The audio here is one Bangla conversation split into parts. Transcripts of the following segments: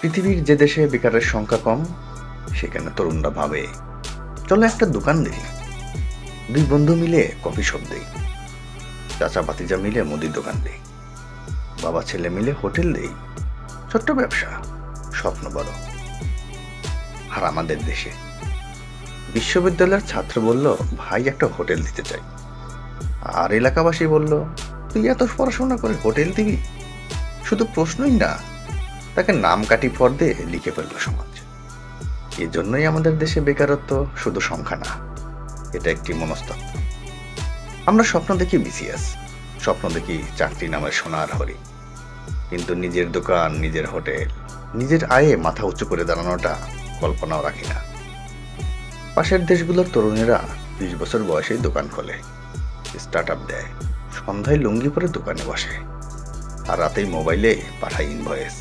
পৃথিবীর যে দেশে বেকারের সংখ্যা কম, সেখানে তরুণরা ভাবে, চলো একটা দোকান দিই দুই বন্ধু মিলে কফি শপ দেই। চাচা বাতিজা মিলে মুদির দোকান দেই। বাবা ছেলে মিলে হোটেল দেই। ছোট্ট ব্যবসা, স্বপ্ন বড়। আর আমাদের দেশে। বিশ্ববিদ্যালয়ের ছাত্র বলল, ভাই, একটা হোটেল দিতে চাই। আর এলাকাবাসী বলল, তুই এত পড়াশোনা করে হোটেল দিবি? শুধু প্রশ্নই না তাকে নাম কাটি ফর্দে লিখে ফেলল সমাজ। এজন্যই আমাদের দেশে বেকারত্ব শুধু সংখ্যা না, এটা একটি মনস্তত্ত্ব আমরা স্বপ্ন দেখি বিসিএস, স্বপ্ন দেখি চাকরি নামের সোনার হরি। কিন্তু নিজের দোকান, নিজের হোটেল, নিজের আয়ে মাথা উঁচু করে দাঁড়ানোটা কল্পনাও রাখি না। পাশের দেশগুলোর তরুণেরা বিশ বছর বয়সেই দোকান খোলে স্টার্ট আপ দেয়, সন্ধ্যায় লুঙ্গি পরে দোকানে বসে, আর রাতেই মোবাইলে পাঠায় ইনভয়েস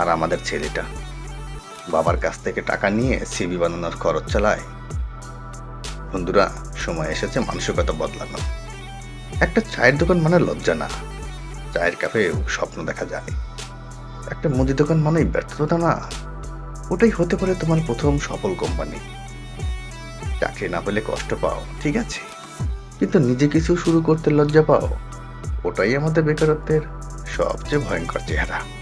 আর আমাদের ছেলেটা। বাবার কাছ থেকে টাকা নিয়ে সিবি বানানোর খরচ চালায়। বন্ধুরা, সময় এসেছে মানসিকতা বদলানো একটা চায়ের দোকান মানে লজ্জা না। চায়ের কাপেও স্বপ্ন দেখা যায়। একটা মুদি দোকান মানেই ব্যর্থতা না। ওটাই হতে পারে তোমার প্রথম সফল কোম্পানি। চাকরি না পেলে কষ্ট পাও, ঠিক আছে। কিন্তু নিজে কিছু শুরু করতে লজ্জা পাও, ওটাই আমাদের বেকারত্বের সবচেয়ে ভয়ঙ্কর চেহারা।